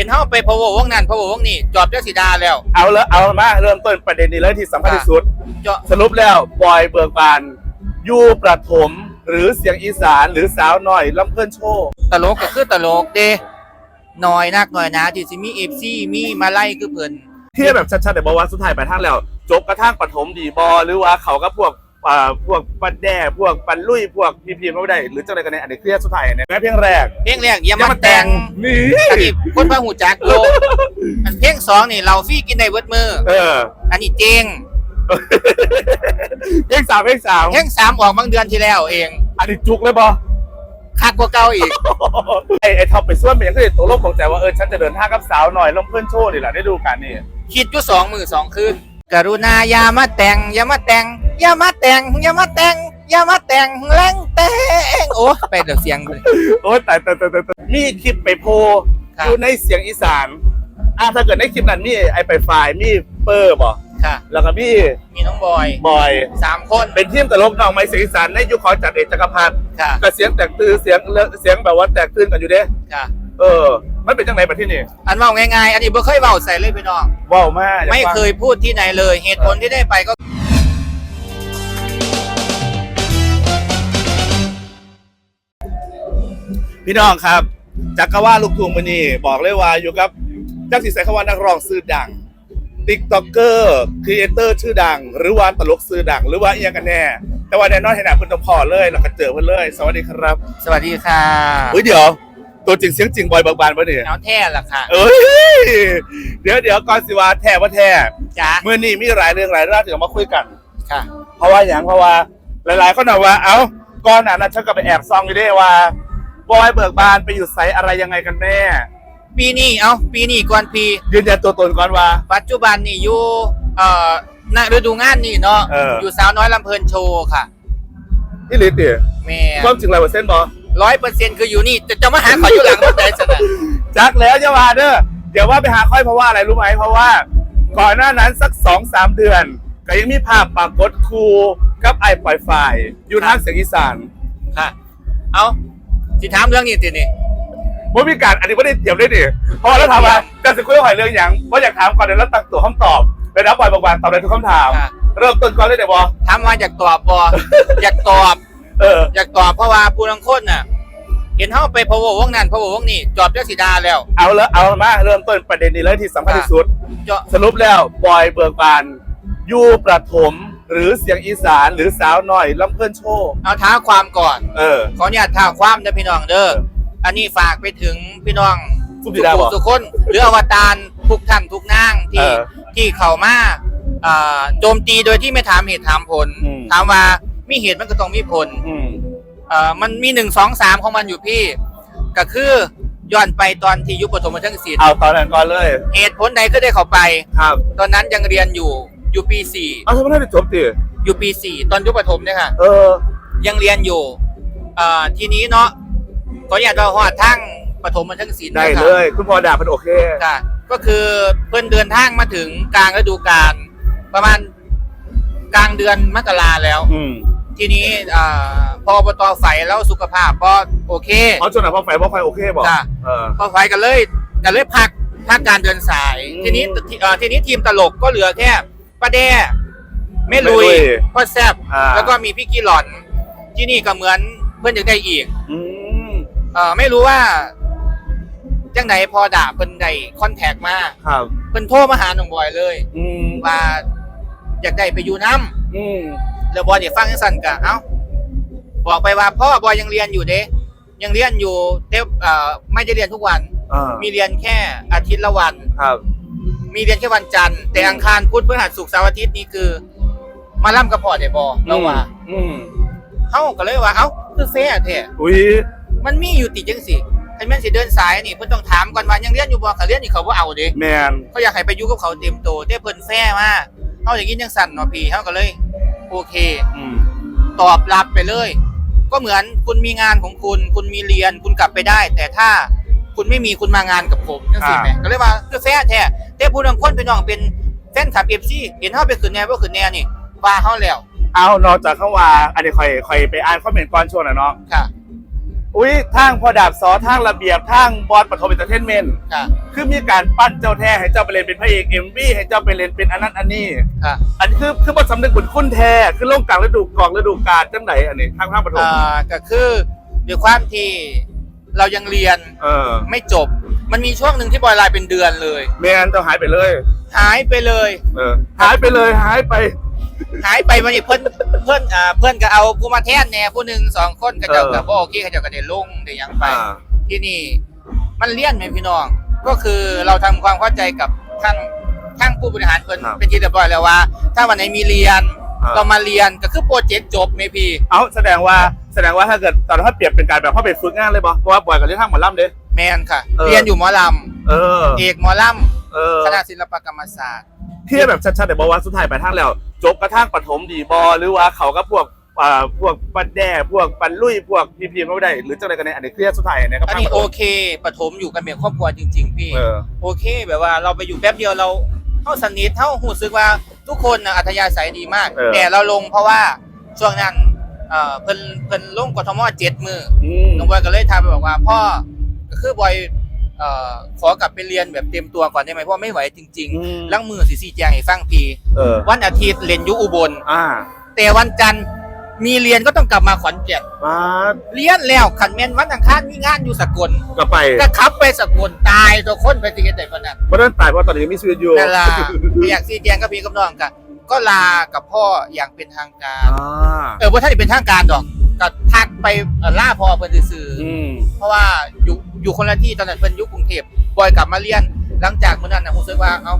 ห็นเฮาไปพะโววงนั้นพะโววงนี้จอบเจ้าสีดาแล้ว เอาแล้วเอามาเริ่มต้นประเด็นนี้เลยที่สำคัญที่สุด เจาะสรุปแล้วบอยเบิกบานอยูประถม หรือเสียงอีสานหรือสาวหน่อยลำเพื่อนโชว์ตลกก็คือตลกเด้น้อยนักน้อยหนะที่สิมี FC มีมาไล่คือเพิ่น เทียบแบบชัดๆแต่บอกว่าสุดท้ายไปลายทางแล้ว จบกระทั่งปฐมดีบอหรือว่าเขาก็พวกอ่า พวกปันแด่พวกปันลุยพวกพีพีไม่ได้ หรือจะอะไรกันเนี่ยอันนี้เครียดสุดท้ายเนี่ยแม้เพียงแรก เพลงแรกอย่ามาแต่งนี่อันนี้คนพาหูจักโลกอันเพลงสองนี่เราฟรีกินได้เบิดมือเออ อันนี้เจงเพลงสามเพลงสามเพลงสามออกบางเดือนที่แล้วเอง อันนี้จุกเลยบอคักกว่าเก่าอีกไอไอท็อปไปส่วนเป็นอย่างที่ตัวโลกของใจว่าเออฉันจะเดินทางกับสาวหน่อยลำเพื่อนโชว์นี่แหละได้ดูกันนี่คิดอยู่สองมือสองคืน กรุณาอย่ามาแต่งอย่ามาแต่งอย่ามาแต่งอย่ามาแต่งอย่ามาแต่งแรงแต่งโอ้ไปเดี๋ยวเสียงเลยโอ้ยแต่แต่แต่แต่แต่มีคลิปไปโพลครับอยู่ในเสียงอีสานอะถ้าเกิดในคลิปนั้นมีไอไปไฟล์มีเปอร์บ่ค่ะ แล้วก็มีมีน้องบอยบอย สามคนเป็นทีมตลกน้องไม้เสียงอีสานในยุคของจัดเอกจักรพันธ์ค่ะก็เสียงแตกตื่นเสียงเลอะเสียงแบบว่าแตกตื่นกันอยู่เด้ ค่ะ เออมันเป็นจังไหนประเทศนี้อันเว่าง่ายๆ อันนี้บ่เคยเว้าใส่เลยพี่น้อง ว้าวมากไม่เคยพูดที่ไหนเลย เหตุผลที่ได้ไปก็ พี่น้องครับจักรวาลลูกทุ่งมือนี่บอกเลยว่าอยู่กับจักรศิษย์คำว่านักร้องชื่อดังติ๊กต็อกเกอร์ครีเอเตอร์ชื่อดัง หรือว่าตลกชื่อดัง หรือว่าอีหยังกันแน่ แต่ว่าแน่นอนเห็นหน้าเพิ่นต้องพอเลยแล้วก็เจอเพิ่นเลย สวัสดีครับ สวัสดีค่ะอุ้ยเดี๋ยว ตัวจริงเสียงจริงบอยเบิกบานปะเนี่ยเอาแท้ล่ะค่ะเอ้ยเดี๋ยวเดี๋ยวก่อนสิว่าแท้ว่าแท้จ้าเมื่อนี้มีหลายเรื่องหลายราวที่เรามาคุยกัน ค่ะ เพราะว่าอย่างเพราะว่าหลายๆคนบอกว่าเอ้าก่อนหน้านั้นฉันก็ไปแอบซองอยู่ด้วยว่าบอยเบิกบานไปอยู่ไซต์อะไรยังไงกันแน่ ปีนี้เอ้าปีนี้ก่อนปียืนยันตัวตนก่อนว่า ปัจจุบันนี่อยู่เอ่อณฤดูงานนี่เนาะเอออยู่สาวน้อยลำเพลินโชว์ค่ะ ที่ลิติแม่ความจริงร้อยเปอร์เซ็นต์บอ ร้อยเปอร์เซ็นต์คืออยู่นี่จะจะมาหาขออยู่หลังรถไหนสนะจักแล้วจะมาเด้อเดี๋ยวว่าไปหาค่อยเพราะว่าอะไรรู้ไหมเพราะว่า ก่อนหน้านั้นสักสองสามเดือน ก็ยังมีภาพปรากฏครูกับไอ้ปล่อยไฟอยู่ทางเสียงอีสานค่ะ เอาสิถามเรื่องนี้ตินี่ว่ามีการอันนี้ไม่ได้เตรียมได้ดิเพราะว่าเราถามว่าการจะคุยกับหอยเรื่องอย่างว่าอยากถามก่อนเดี๋ยวเราตั้งตัวคำตอบเลยนะปล่อยบางๆตอบได้ทุกคำถามค่ะเริ่มต้นก่อนเลยเดี๋ยวบอถามว่าอยากตอบบ่อยากตอบ เออ อยากตอบเพราะว่าผู้ลังคนน่ะ เห็นเฮาไปพะโววงนั้นพะโววงนี้จอบเจ้าสีดาแล้ว เอาแล้วเอามาเริ่มต้นประเด็นนี้เลยที่สำคัญที่สุดเจาะสรุปแล้วบอยเบิกบานอยูประถมหรือเสียงอีสานหรือสาวหน่อยลำเพื่อนโชว์เอาท้าความก่อน เออ ขออนุญาตท้าความนะพี่น้องเด้ออันนี้ฝากไปถึงพี่น้องสุภีดาบอกทุกคนหรืออวตารทุกท่านทุกนางที่เออที่เข้ามาอ่าโจมตีโดยที่ไม่ถามเหตุถามผลอืมถามว่ามีเหตุมันก็ต้องมีผลอืม เอ่อมันมีหนึ่งสองสามของมันอยู่พี่ ก็คือย้อนไปตอนที่ยุคปฐมมัธยมศิลป์เอาตอนนั้นก่อนเลยเหตุผลใดก็ได้เข้าไป ครับตอนนั้นยังเรียนอยู่อยู่ปีสี่เอาทำไมไม่ได้จบดิอยู่ปีสี่ตอนยุคปฐมเนี่ยค่ะ เออ ยังเรียนอยู่เอ่อทีนี้เนาะขออยากจะหอดทั้งปฐมมัธยมศิลป์ได้นะคเลรับ ย คุณพ่อด่าเป็นโอเค ค่ะก็คือเพิ่นเดินทางมาถึงกลางฤดูกาลประมาณกลางเดือนมกราแล้ว อืม ทีนี้อ่าพออบตไฟแล้วสุขภาพก็โอเคเพราะช่วงนั้นพ่อไฟพ่อไฟโอเคบอกจ้ะ เออ พอไฟกันเลยกันเลยพักพักการเดินสาย อืมทีนี้ทีเอ่อทีนี้ทีมตลกก็เหลือแค่ป้าแด้แม่ลุยแม่ลุยพ่อแซบอ่า แล้วก็มีพี่กีหลอน ที่นี่ก็เหมือนเพื่อนจะได้อีก อืมเอ่อไม่รู้ว่าจังไหนพอด่าเพิ่นได้คอนแทคมาครับเพิ่นโทรมาหาหนุ่มบอยเลย อืมว่าอยากได้ไปอยู่น้อืมำ แล้วบอยเดี๋ยวฟังจังสั่นกะเอ้าบอกไปว่าพ่อบอยยังเรียนอยู่เด้ยังเรียนอยู่เต่เอ่อไม่ได้เรียนทุกวัน อ่ามีเรียนแค่อาทิตย์ละวัน ครับ มีเรียนแค่วันจันทร์แต่อังคารพุธพฤหัสศุกร์เสาร์อาทิตย์นี้คือ มาล่ำกระพอได้บอเราว่าอืมเฮาก็เลยว่าเอ้าคือแฟ้แท้อุ้ยมันมีอยู่ติดจังสิคันแม่นสิเดินสายนี่เพิ่นต้องถามก่อนว่ายังเรียนอยู่บ่เขาเรียนนี่เขาบ่เอาเด้ แมนเขาอยากให้ไปอยู่กับเขาเต็มโตแต่เพิ่นแฟ้มาเฮาอย่างนี้ยังสั่นเนาะพี่เฮาก็เลย โอเค อืมตอบรับไปเลย ก็เหมือนคุณมีงานของคุณ คุณมีเรียนคุณกลับไปได้ แต่ถ้าคุณไม่มีคุณมางานกับผมจังสิแหมก็เลยว่าคือแฟ้แท้แต่ผู้บางคนพี่น้องเป็นแฟนคลับ FC เห็นเฮาไปขึ้นแนวบ่ขึ้นแนวนี่ว่าเฮาแล้วเอานอกจากเข้าว่าอันนี้คอยคอยไปอ่านคอมเมนต์ก่อนช่วงนะเนาะ ค่ะ อุ้ยทางพอดาบซอทางระเบียบทางบอลปฐมเอนเตอร์เทนเมนต์ค่ะ คือมีการปั้นเจ้าแท้ให้เจ้าไปเล่นเป็นพระเอกเอ็มวีให้เจ้าไปเล่นเป็นอันนั้นอันนี้ ค่ะอันนี้คือคือบทสำนึกบุญคุณแท้คือลงกลางฤดูกองฤดูกาลจังไหนอันนี้ทางภาคปฐมอ่าก็คือด้วยความที่เรายังเรียนเออไม่จบ มันมีช่วงหนึ่งที่บอยไลน์เป็นเดือนเลยแมนเจ้าหายไปเลย หายไปเลย เออหายไปเลยหายไป หายไปวันนี้เพื่อนเพื่อนอ่าเพื่อนก็เอาผู้มาแทนแน่ผู้หนึ่งสองคนก็เจ้ากับโอเคเขาเจ้าก็ได้ลงได้หยังไป อ่า ที่นี่ มันเลี่ยนไหมพี่น้อง ก็คือเราทำความเข้าใจกับท่านท่านผู้บริหารเพิ่นครับเป็นที่เรียบร้อยแล้วว่า ถ้าวันไหนมีเรียนอ่า เรามาเรียนก็คือโปรเจกต์จบไหมพี่ เอาแสดงว่าแสดงว่าถ้าเกิดตอนนั้นถ้าเปรียบเป็นการแบบเข้าไปฝึกงานเลยปะเพราะว่าบอยกับเรื่องทางหมอลำเด้ แมนค่ะ เออ เรียนอยู่หมอลเออำ เอกหมอลเออำคณะศิลปกรรมศาสตร์ ที่แบบชัดๆแต่บอกว่าสุดท้ายไปทางแล้ว จบกระทั่งปฐมดีบอหรือว่าเขาก็พวกอ่าพวกปันแด่พวกปันลุยพวกพีพีไม่ได้ หรือเจ้าอะไรกันเนี่ยอันนี้เครียดสุดท้ายเนี่ยครับอันนี้โอเคปฐมอยู่กันเป็นครอบครัวจริง ๆ พี่เออโอเค แบบว่าเราไปอยู่แป๊บเดียวเราเท่าสนิทเท่าหูซึกว่าทุกคนนะอัธยาศัยดีมาก เออ แต่เราลงเพราะว่าช่วงนั้นเอ่อเพิ่นเพิ่นลงกทมเจ็ดมือ อืม น้องบอยก็เลยทามไปบอกว่าพ่อก็คือบอย เอ่อขอกลับไปเรียนแบบเต็มตัวก่อนได้ไหมเพราะไม่ไหวจริงอืม ๆล้างมือสีสีแจงให้ฟังพีเออ วันอาทิตย์เรียนอยุอุบล อ่าแต่วันจันทร์มีเรียนก็ต้องกลับมาขอนแก่นมาเรียนแล้วขันแมนวันอังคารมีงานอยู่สกลก็ไปก็ขับไปสกลตายตัวคนไปติกันแต่คนนั้นเพราะฉะนั้นตายเพราะตอนนี้ยังมีชีวิตอยู่นั่นล่ะอยากสีแจงก็พี่กับน้องกันก็ลากับพ่ออย่างเป็นทางการ อ่าเออว่าท่านเป็นทางการดอกก็ทักไปเอ่อล่าพ่อเพิ่นซื่อๆ อืม เพราะว่าอยู่ อยู่คนละที่ตอนนั้นเพิ่นอยู่กรุงเทพบอยกลับมาเรียน หลังจากเมื่อนั้นนะผมรู้สึกว่าเอ้า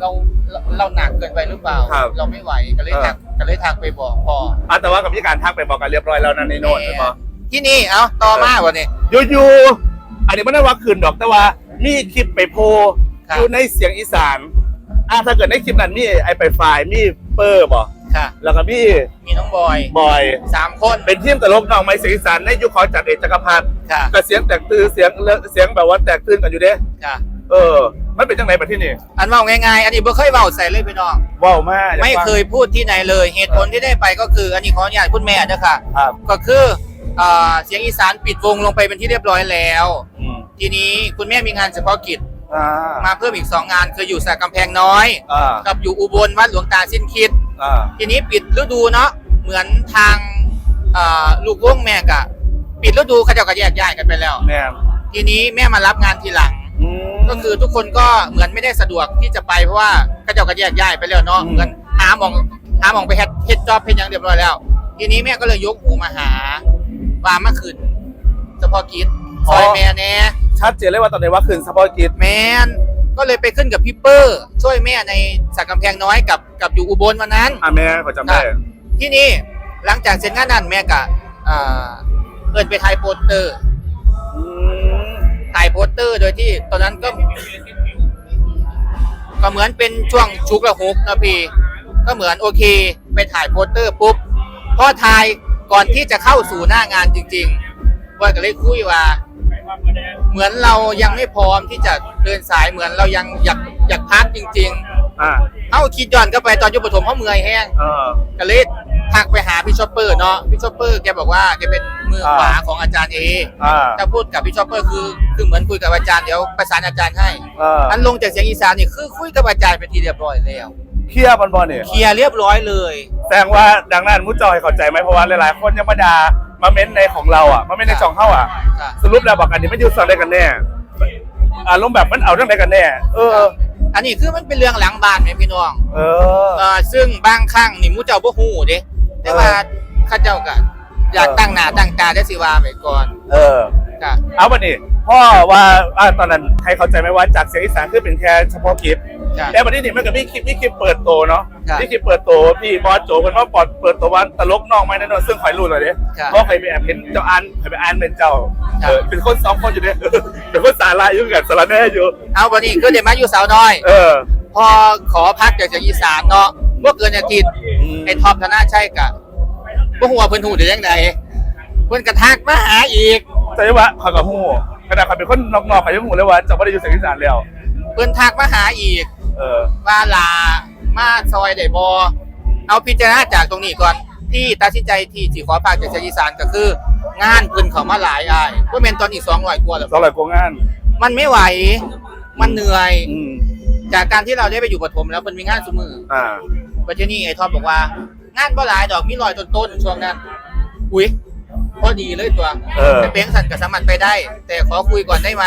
เราเราเราหนักเกินไปหรือเปล่าเราไม่ไหวก็เลยทักก็เลยทักไปบอกพ่ออะแต่ว่ากับพี่การทักไปบอกกันเรียบร้อยแล้วนะในโน้ตใช่ปะที่นี่เอ้าต่อมาวันนี้ อยู่ๆอันนี้ไม่ได้ว่าคืนดอกแต่ว่ามีคลิปไปโพลครับ อยู่ในเสียงอีสานอะถ้าเกิดในคลิปนั้นมีไอไปไฟล์มีเปอร์บ่ ค่ะ แล้วก็มีมีน้องบอยบอย สามคน เป็นทีมตลกน้องไม้เสียงอีสานในยุคของจัดเอกจักรพันธ์ค่ะก็เสียงแตกตื่นเสียงเลอะเสียงแบบว่าแตกตื่นกันอยู่เด้ ค่ะ เออ มันเป็นจังไหนประเทศนี้อันเว่าง่ายๆ อันนี้บ่เคยเว้าใส่เลยพี่น้อง ว้าวมากอากไม่ฟังเคยพูดที่ไหนเลย เหตุผลที่ได้ไปก็คือ อันนี้ขออนุญาตคุณแม่ด้วยค่ะ ครับก็คือเอ่อเสียงอีสานปิดวงลงไปเป็นที่เรียบร้อยแล้ว อืมทีนี้คุณแม่มีงานเฉพาะกิจ อ่ามาเพิ่มอีก2งานคืออยู่สระกำแพงน้อย อ่ากับอยู่อุบลวัดหลวงตาสิ้นคิด อ่า ทีนี้ปิดฤดูเนาะเหมือนทางเอ่อลูกวงแม่กะ ปิดฤดูเขาเจ้าก็แยกย้ายกันไปแล้ว แม่มทีนี้แม่มารับงานทีหลัง อืม ก็คือทุกคนก็เหมือนไม่ได้สะดวกที่จะไปเพราะว่าเขาเจ้าก็แยกย้ายไปแล้วเนาะอืม เหมือนหาหมองหาหมองไปเฮ็ดเฮ็ดจอบเฮ็ดหยังเรียบร้อยแล้ว ทีนี้แม่ก็เลยยกหูมาหาว่าเมื่อคืนเฉพาะกิจซอยแม่แน่ชัดเจนเลยว่าตอนนี้ว่าคืนสปอร์ตกิจ แมน ก็เลยไปขึ้นกับพี่เปอร์ช่วยแม่ในสักกำแพงน้อยกับกับอยู่อุบลวันนั้น อะแม่ขอจำได้ ที่นี่หลังจากเสร็จงานนั้นแม่กะอ่าเอินไปถ่ายโปสเตอร์อืมถ่ายโปสเตอร์โดยที่ตอนนั้นก็ ก็เหมือนเป็นช่วงชุกละฮุกนะพี่ ก็เหมือนโอเคไปถ่ายโปสเตอร์ปุ๊บพอถ่ายก่อนที่จะเข้าสู่หน้างานจริงๆว่าก็เลยคุยว่า เหมือนเรายังไม่พร้อมที่จะเดินสายเหมือนเรายังอยากอยากพักจริง อ่าๆเอ้าคิดย้อนก็ไปตอนยุคปฐมเขาเมื่อยแห้งเออ ก็เลยทักไปหาพี่ชอปเปอร์เนาะพี่ชอปเปอร์แกบอกว่าแกเป็นมือขวาอ่า ของอาจารย์เออ่าถ้าพูดกับพี่ชอปเปอร์คือคือเหมือนคุยกับอาจารย์เดี๋ยวประสานอาจารย์ให้ เอออันลงจากเสียงอีสานนี่คือคุยกับอาจารย์เป็นทีเรียบร้อยแล้ว เคลียร์บอลบอลเนี่ยเคลียร์เรียบร้อยเลยแสดงว่าดังนั้นมุ้จอยเข้าใจไหมเพราะว่าหลายๆ คนยังมาด่ามาเม้นในของเราอะมาเม้นในช่องเข้าอะ ค่ะสรุปแล้วบอกกันนี่ไม่อยู่ส่วนใดกันแน่อารมณ์แบบมันเอาเรื่องใดกันแน่ เออ อันนี้คือมันเป็นเรื่องหลังบ้านไหมพี่น้องเออ เออซึ่งบางครั้งนี่มูเจ้าบ่ฮู้เด้แต่ว่าเข้าเจ้าก็อยากตั้งหน้าตั้งตาได้สิว่าไว้ก่อน เออ ค่ะเอาวันนี้พ่อว่าอ่าตอนนั้นใครเข้าใจไหมว่าจากเสียงอีสานคือเป็นแค่เฉพาะคลิปค่ะแต่วันนี้นี่มันก็มีคลิปมีคลิปเปิดโตเนาะครับมีคลิปเปิดโตพี่บอสโจกันว่าปอดเปิดโตวันตลกน้องไม้แน่นอนซึ่งคอยรู้เลยเด้ครับเพราะใครไปแอบเห็นเจ้าอันใครไปอ่านเป็นเจ้าครับเออเป็นคนสองคนอยู่เนี่ย เป็นคนสาระอยู่กันสาระแน่อยู่ เอาวันนี้ก็เดี๋ยวมาอยู่สาวน้อย เออ พอขอพักจากเสียงอีสานเนาะเมื่อเกินอาทิตย์ไอ้ท็อปธนาชัยกะบ่หัวาเพิ่นหูได้ยังไงเพิ่นกระทักมาหาอีก ใจว่าขอยกับหูขนาดเขาเป็นคนนอกๆเขายังหูเลยว่าจะไม่ได้อยู่เสียงอีสานแล้ว เพิ่นทักมาหาอีกเออ ว่าลามาซอยได้บ่เอาพิจารณาจากตรงนี้ก่อนที่ตัดสินใจที่สิขอพักจากเสียงอีสานก็คือ งานเพิ่นเขามาหลายอ้ายว่าแม่นตอนนี้200กว่าแล้วสองร้อยกว่างาน มันไม่ไหว มันเหนื่อย อืม จากการที่เราได้ไปอยู่ปฐมแล้วมันมีงานเสมออ่าประเทศนี้ไอ้ท็อปบอกว่า งานบ่หลายดอกมีลอยต้นๆช่วงนั้น อุ้ย พอดีเลยตัวเออ แต่เป็นสันกับสามัครไปได้ แต่ขอคุยก่อนได้ไหม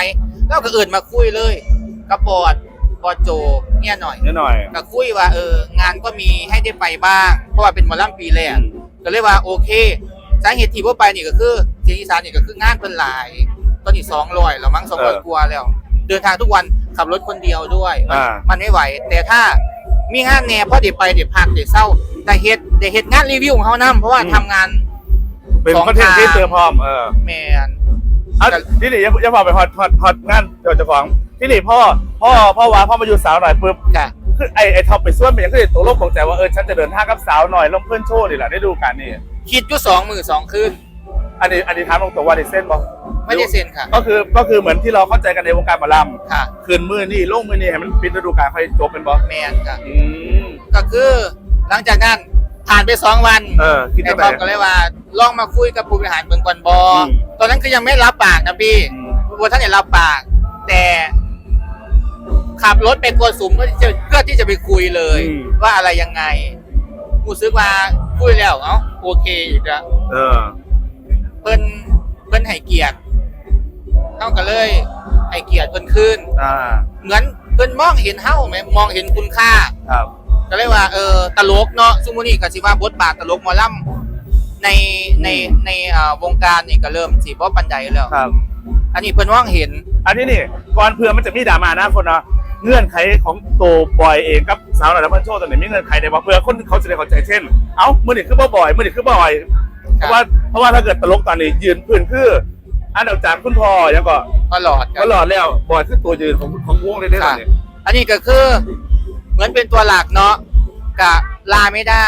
แล้วก็เอื่นมาคุยเลยกับบอดบอดโจเนี่ยหน่อยนิดหน่อยก็คุยว่าเอองานก็มีให้ได้ไปบ้าง เพราะว่าเป็นหมอลำปีแรกอืมก็เลยว่าโอเคสาเหตุที่ว่าไปนี่ก็คือเสียงอีสานนี่ก็คืองานเพิ่นหลาย ตอนนี้สองร้อยแล้วมั้งสองร้อยกว่าแล้ว เดินทางทุกวันขับรถคนเดียวด้วย อ่า มันไม่ไหว แต่ถ้ามีงานแหน่พอเดี๋ยวไปเดี๋ยวพักเดี๋ยวเศร้าแต่เฮ็ดเดี๋ยวเฮ็ดงานรีวิวของเขานํเพราะว่าอืม ทำงาน เป็นสองคอนเทนต์ทางที่เติมพร้อมเออแมนเอาที่นี่อยังยังพอไปฮอตฮอตฮอตงานเจ้าของที่นี่พ่อพ่อพ่อว่าพ่อมาอยู่สาวหน่อยปุ๊บค่ะคือไอไอท็อปไปส่วนเป็นอย่างที่ตกลงของใจว่าเออฉันจะเดินทางกับสาวหน่อยลงเพื่อนโชว์นี่แหละได้ดูกันนี่คิดอยู่สองมือสองคืนอันนี้อันนี้ถามตรงๆว่าได้เส้นบ่ไม่ได้เซ็นค่ะ ก็คือก็คือเหมือนที่เราเข้าใจกันในวงการหมอลค่ะำคืนมือนี่ลงมือนี่ให้มันปิดฤดูกาลค่อยจบเป็นบ่แมนค่ะอืมก็คือหลังจากนั้น ผ่านไปสองวันเออคิดไอ้ยังท็ไงอปก็เลยว่าลองมาคุยกับผู้บริหารเมืองก่อนบอม ตอนนั้นคือยังไม่รับปากนะพี่อืมบัวท่านเนี่ยรับปาก แต่ขับรถไปโกสุมเพื่อที่จะเพื่อที่จะไปคุยเลยว่าอะไรยังไงกูซื้อมาคุยแล้วเอ้าโอเคอีกแล้ว เออ เพิ่นเพิ่นให้เกียรติเท่ากันเลยให้เกียรติเพิ่นขึ้นอ่าเหมือนเพิ่นมองเห็นเฮาไหมมองเห็นคุณค่า ครับ ก็เลยว่าเออตลกเนาะซุมื้อนี้ก็สิว่าบทบาทตลกหมอลำในในในเอ่อวงการนี่ก็เริ่มสิบ่ปานใดแล้วครับ อันนี้เพิ่นมองเห็น อันนี้นี่ก่อนเพื่อมันจะมีดราม่านะคนเนาะเงื่อนไขของตัวบอยเองกับสาวหน่อยแล้วมันโชว์ตอนไหนมีเงื่อนไขในว่าเพื่อคนเขาจะได้เข้าใจเช่น เอ้ามื่อนี่คือบ่บอยมื่อนี่คือบ่อยเพราะว่าเพราะว่าถ้าเกิดตลกตอนนี้ยืนพื้นคือ อันดับจากคุณพ่อยังก็ตลอดครัก็บหลอดแล้วบอยคือตัวยืนของของวงเลยได้ตอนนี้ อันนี้ก็คือ เหมือนเป็นตัวหลักเนาะกะลาไม่ได้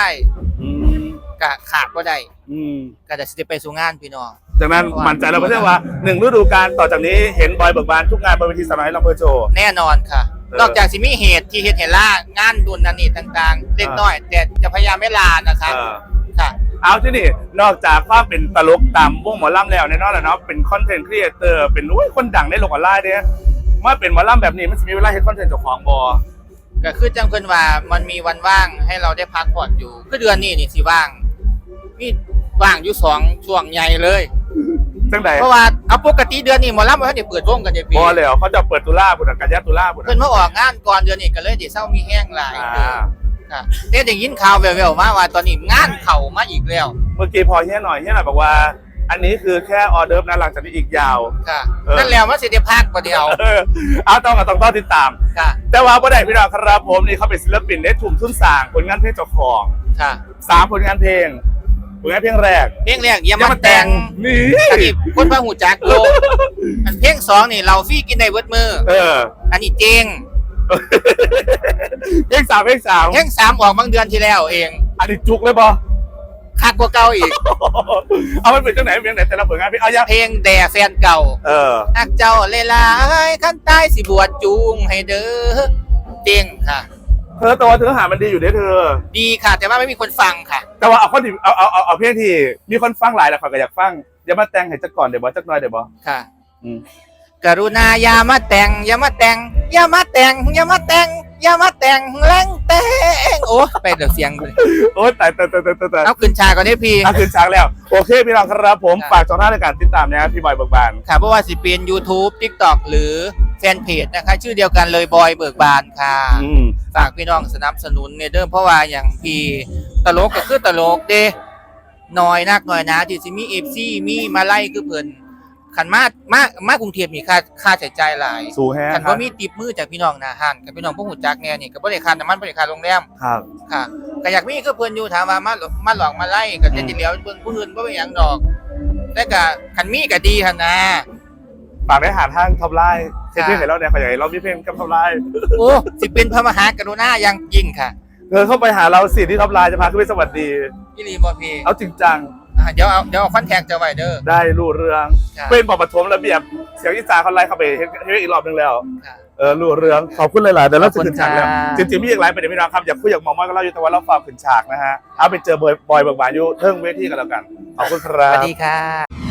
อืมกะขาดก็ได้อืมกะจะสิไปสู่งานพี่น้อง จากนั้นมั่นใจเราไม่ใช่ว่าหนึ่งฤดูกาลต่อจากนี้เห็นบอยเบิกบานทุกงานบนเวทีสาวน้อยลำเพอโชว์ แน่นอนค่ะ เออ นอกจากสิมีเหตุที่เฮ็ดให้ล่างานดุนนันนี่ต่างๆ เล็กน้อย แต่จะพยายามไม่ลานะครับเออ ค่ะ เอาที่นี่นอกจากความเป็นตลกตามวงหมอลำแล้วแน่นอนแหละเนาะเป็นคอนเทนต์ครีเอเตอร์เป็นอุ้ยคนดังในโลกออนไลน์เนี่ยมาเป็นหมอลำแบบนี้มันจะมีเวลาเห็นคอนเทนต์เจ้าของบอ ก็คือจังเพิ่นว่ามันมีวันว่างให้เราได้พักผ่อนอยู่ คือเดือนนี้นี่สิว่างมีว่างอยู่สองช่วงใหญ่เลย จังใดเพราะว่าเอาปกติเดือนนี้หมอลำบ่ทันได้เปิดวงกันเดปีบอแล้วเขาจะเปิดตุลาบุญกันยัดตุลาบุญเพิ่นมาออกงานก่อนเดือนนี้ก็เลยสิเศร้ามีแห้งหลายอ่าค่ะแต่ได้ยินข่าวแว่วๆมาว่าตอนนี้งานเข้ามาอีกแล้ว เมื่อกี้พอเฮียหน่อยเฮียหน่อยบอกว่า อันนี้คือแค่ออเดิร์ฟนะหลังจากนี้อีกยาว ค่ะเออ นั่นแล้วมันสิได้พักบ่เดียว เออเอาต้องกับต้องต้องติดตาม ค่ะ แต่ว่าประเด็นพี่น้องครับผมนี่เขาเป็นศิลปินได้ทุ่มทุนสร้างผลงานเพลงเจ้าของค่ะสามผลงานเพลงผลงานเพลงแรกเพลงแรกอย่ามาแต่งนี่อันนี้คนพระหูจักโลกอันเพลงสองนี่เราฟรี่กินได้เบิดมือ เออ อันนี้เจงเพลงสามเพลงสามเพลงสามออกบางเดือนที่แล้วเอง อันนี้จุกเลยปะ คักกว่าเก่าอีก เอามันเป็นจังไหนเพลงไหนแต่ละผลงานเพลงเอายังเพลงแด่แฟนเก่าเออฮักเจ้าเลยลายขั้นใต้สิบวชจูงให้เด้อเจงค่ะ เธอตัวเธอหามันดีอยู่เด้อเธอ ดีค่ะ แต่ว่าไม่มีคนฟังค่ะ แต่ว่าเอาคนที่เอาเอาเอาเอาเพลงที่มีคนฟังหลายแล้วเขาก็อยากฟังอย่ามาแต่งให้จักก่อนเดี๋ยวบอจักหน่อยเดี๋ยวบอค่ะ อืม กรุณาอย่ามาแต่งอย่ามาแต่งอย่ามาแต่งอย่ามาแต่งอย่ามาแต่งแรงแต่งโอ้ไปเดี๋ยวเสียงเลยโอ้ยตายตายตายตายตายตายเอาขึ้นชาก่อนได้พี่อะคืนช้างแล้ว โอเคพี่น้องครับผมครับฝากช่องทางในการติดตามนะครับพี่บอยเบิกบานค่ะเพราะว่าสิเป็น YouTube TikTok หรือแฟนเพจนะคะ ชื่อเดียวกันเลยบอยเบิกบานค่ะอืมฝากพี่น้องสนับสนุนในเดิมเพราะว่าอย่างพี่ตลกก็คือตลกเด้น้อยนักน้อยนะที่สิมีเอฟซีมีมาไล่คือเพิ่น ขันมากมากมากรุงเทพมีค่าค่าใช้จ่ายหลายสู้แฮะขันว่ามีติปมือจากพี่น้องหนาหันกับพี่น้องพวกหูจักแน่นี่ก็บ่ได้ค่าน้ำมันบ่ได้ค่าโรงแรมครับค่ะก็อยากมีคือเพิ่นอยู่ถามว่ามาหลอกมาหลอกมาไล่ก็จะสิเหลียวเบิ่งผู้อื่นบ่เป็นหยังดอกแต่ก็คันมีก็ดีหั่นนะฝากได้หาทางท็อปไลน์เช่นค่ะเพลงไหนเราเนี่ยขยายเรามีเพลงกับท็อปไลน์โอ้สิเป็นพระมหากรุณาอย่างยิ่งค่ะเธอเข้าไปหาเราสิที่ท็อปไลน์จะพาขึ้นไปสวัสดีพี่ลีบ่พี่เอาจริงจังอ่า เดี๋ยวเอาเดี๋ยวเอาคอนแทคจะไว้เด้อ ได้รู้เรื่องค่ะเป็นปอบประทมระเบียบเสียงอีสานเขาไล่เข้าไปเฮ็ดเฮ็ดอีกรอบนึงแล้ว ค่ะ เออรู้เรื่องขอบคุณหลายๆเดี๋ยวเราจะขึ้นฉากแล้วขอบคุณค่ะจริงๆมีอีกหลายประเด็นพี่น้องครับอยากคุยอยากมองมากก็เล่าอยู่แต่ว่าเราฝากขึ้นฉากนะฮะเอาไปเจอบอยบอยเบิกบานอยู่เทิงเวทีกันแล้วกันขอบคุณคสรับวัสดีค่ะ